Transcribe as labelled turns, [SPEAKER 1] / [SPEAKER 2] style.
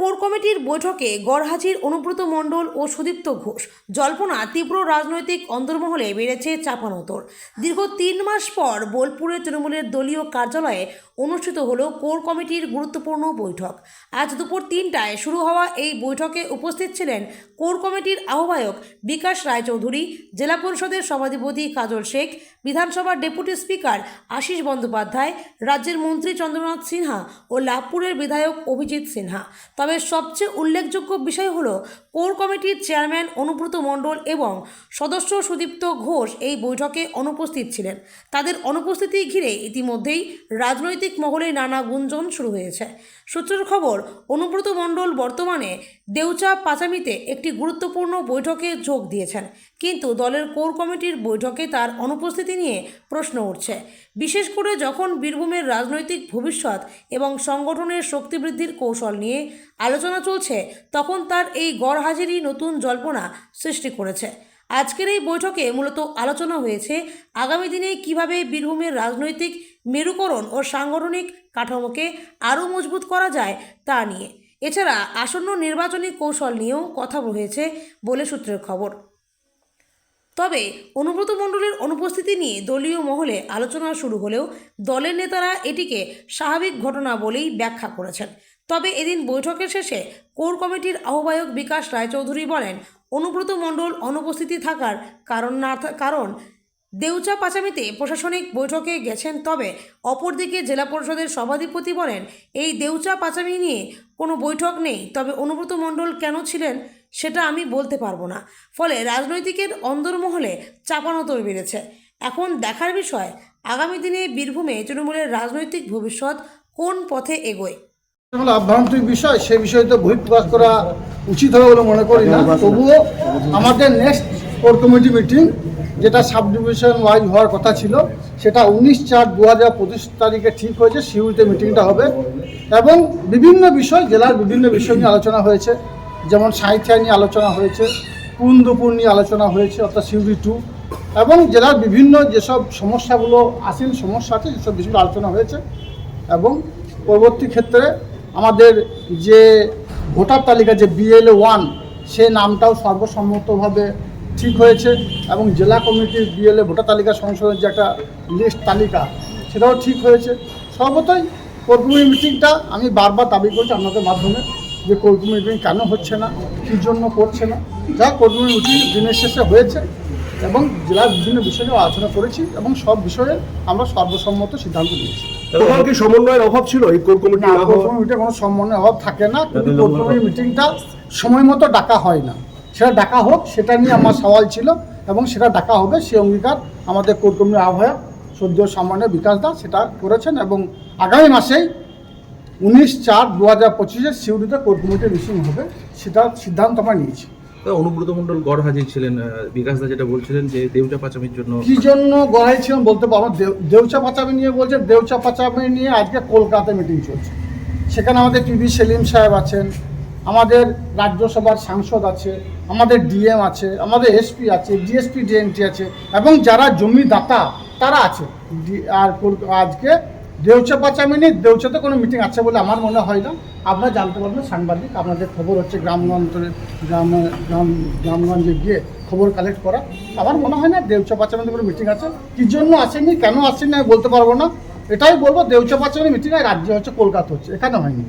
[SPEAKER 1] Core কমিটির বৈঠকে গড়হাজির অনুব্রত মণ্ডল ও সুদীপ্ত ঘোষ। জল্পনা তীব্র রাজনৈতিক অন্তর্মহলে বেড়েছে চাপানোতর দীর্ঘ তিন মাস পর বোলপুরে তৃণমূলের দলীয় কার্যালয়ে অনুষ্ঠিত হলো কোর কমিটির গুরুত্বপূর্ণ বৈঠক। আজ দুপুর তিনটায় শুরু হওয়া এই বৈঠকে উপস্থিত ছিলেন কোর কমিটির আহ্বায়ক বিকাশ রায়চৌধুরী, জেলা পরিষদের সভাধিপতি কাজল শেখ, বিধানসভার ডেপুটি স্পিকার আশিস বন্দ্যোপাধ্যায়, রাজ্যের মন্ত্রী চন্দ্রনাথ সিনহা ও লাভপুরের বিধায়ক অভিজিৎ সিনহা। তবে সবচেয়ে উল্লেখযোগ্য বিষয় হলো, কোর কমিটির চেয়ারম্যান অনুব্রত মণ্ডল এবং সদস্য সুদীপ্ত ঘোষ এই বৈঠকে অনুপস্থিত ছিলেন। তাদের অনুপস্থিতি ঘিরে ইতিমধ্যেই রাজনৈতিক মহলে নানা গুঞ্জন শুরু হয়েছে। সূত্রের খবর, অনুব্রত মণ্ডল বর্তমানে দেউচা পাচামিতে একটি গুরুত্বপূর্ণ বৈঠকে যোগ দিয়েছেন। কিন্তু দলের কোর কমিটির বৈঠকে তার অনুপস্থিতি নিয়ে প্রশ্ন উঠছে। বিশেষ করে যখন বীরভূমের রাজনৈতিক ভবিষ্যৎ এবং সংগঠনের শক্তি বৃদ্ধির কৌশল নিয়ে আলোচনা চলছে, তখন তার এই গড়হাজিরই নতুন জল্পনা সৃষ্টি করেছে। আজকের এই বৈঠকে মূলত আলোচনা হয়েছে আগামী দিনে কীভাবে বীরভূমের রাজনৈতিক মেরুকরণ ও সাংগঠনিক কাঠামোকে আরও মজবুত করা যায় তা নিয়ে। এছাড়া আসন্ন নির্বাচনী কৌশল নিয়েও কথা হয়েছে বলে সূত্রের খবর। তবে অনুব্রত মণ্ডলের অনুপস্থিতি নিয়ে দলীয় মহলে আলোচনা শুরু হলেও দলের নেতারা এটিকে স্বাভাবিক ঘটনা বলেই ব্যাখ্যা করেছেন। তবে এদিন বৈঠকের শেষে কোর কমিটির আহ্বায়ক বিকাশ রায়চৌধুরী বলেন, অনুব্রত মণ্ডল অনুপস্থিতি থাকার কারণ না কারণ দেউচা পাচামিতে প্রশাসনিক বৈঠকে গেছেন তবে অপরদিকে জেলা পরিষদের সভাধিপতি বলেন, এই দেউচা পাচামি নিয়ে কোনো বৈঠক নেই, তবে অনুব্রত মণ্ডল কেন ছিলেন সেটা আমি বলতে পারব না। ফলে রাজনৈতিকের অন্দরমহলে চাপানো চাপানোতর বেড়েছে। এখন দেখার বিষয়, আগামী দিনে বীরভূমে তৃণমূলের রাজনৈতিক ভবিষ্যৎ কোন পথে এগোয়?
[SPEAKER 2] হলো আভ্যন্তরীণ বিষয়, সে বিষয়ে তো বহিঃপ্রকাশ করা উচিত হবে বলে মনে করি না। তবুও আমাদের নেক্সট কোর কমিটি মিটিং যেটা সাব ডিভিশন ওয়াইজ হওয়ার কথা ছিল, সেটা উনিশ চার দু হাজার পঁচিশ তারিখে ঠিক হয়েছে শিউরিতে মিটিংটা হবে। এবং বিভিন্ন বিষয়, জেলার বিভিন্ন বিষয় নিয়ে আলোচনা হয়েছে, যেমন সাহিত্য নিয়ে আলোচনা হয়েছে, কুন্দপুর নিয়ে আলোচনা হয়েছে, অর্থাৎ শিউরি টু এবং জেলার বিভিন্ন যেসব সমস্যাগুলো, আসীন সমস্যা আছে যেসব বিষয়গুলো আলোচনা হয়েছে। এবং পরবর্তী ক্ষেত্রে আমাদের যে ভোটার তালিকা, যে বিএলএ ওয়ান সে নামটাও সর্বসম্মতভাবে ঠিক হয়েছে এবং জেলা কমিটির বিএলএ ভোটার তালিকা সংশোধনের যে একটা লিস্ট তালিকা, সেটাও ঠিক হয়েছে। সর্বতই কর্মী মিটিংটা আমি বারবার দাবি করছি আপনাদের মাধ্যমে যে কর্মী মিটিং কেন হচ্ছে না, কী জন্য করছে না। যা কর্মী মিটিং দিনের শেষে হয়েছে। এবং জেলার বিভিন্ন বিষয় নিয়ে আলোচনা করেছি এবং সব বিষয়ে আমরা সর্বসম্মত সিদ্ধান্ত নিয়েছি।
[SPEAKER 3] কোথাও কি সমন্বয়ের অভাব ছিল? এই কোর কমিটি
[SPEAKER 2] না
[SPEAKER 3] না
[SPEAKER 2] কোর কমিটির কোনো সম্মানের অভাব থাকে না কিন্তু কোর কমিটির মিটিংটা সময় মতো ডাকা হয় না। সেটা ডাকা হোক সেটা নিয়ে আমার সওয়াল ছিল এবং সেটা ডাকা হবে সে অঙ্গীকার আমাদের কোর কমিটির আহ্বায়ক সদ্য সম্মানের বিকাশ দাস সেটা করেছেন এবং আগামী মাসেই উনিশ চার দু হাজার পঁচিশে সিউড়িতে কোর কমিটির মিটিং হবে সেটা সিদ্ধান্ত আমরা নিয়েছি।
[SPEAKER 4] অনুব্রত মণ্ডল গড় হাজির ছিলেন বিকাশ দা যেটা বলছিলেন যে দেউচা পাচামির জন্য
[SPEAKER 2] কি জন্য গড়াই ছিলাম বলতে পারব দেউচা পাচামি নিয়ে বলছে, দেউচা পাচামি নিয়ে আজকে কলকাতায় মিটিং চলছে। সেখানে আমাদের টিভি সেলিম সাহেব আছেন, আমাদের রাজ্যসভার সাংসদ আছে, আমাদের ডিএম আছে, আমাদের এসপি আছে, ডিএসপি, ডিএনটি আছে, এবং যারা জমিদাতা, তারা আছে। আর আজকে দেউচা পাচামি নিয়ে দেউচাতে কোনো মিটিং আছে বলে আমার মনে হয় না। আপনারা জানতে পারবেন সাংবাদিক, আপনাদের খবর হচ্ছে গ্রামগঞ্জে গ্রাম গ্রাম, গ্রামগঞ্জে গিয়ে খবর কালেক্ট করা। আমার মনে হয় না দেউচা পাচামিতে কোনো মিটিং আছে। কী জন্য আসেনি, কেন আসেনি আমি বলতে পারব না। এটাই বলব, দেউচা পাচামি মিটিং রাজ্য হচ্ছে, কলকাতা হচ্ছে, এখানে হয়নি।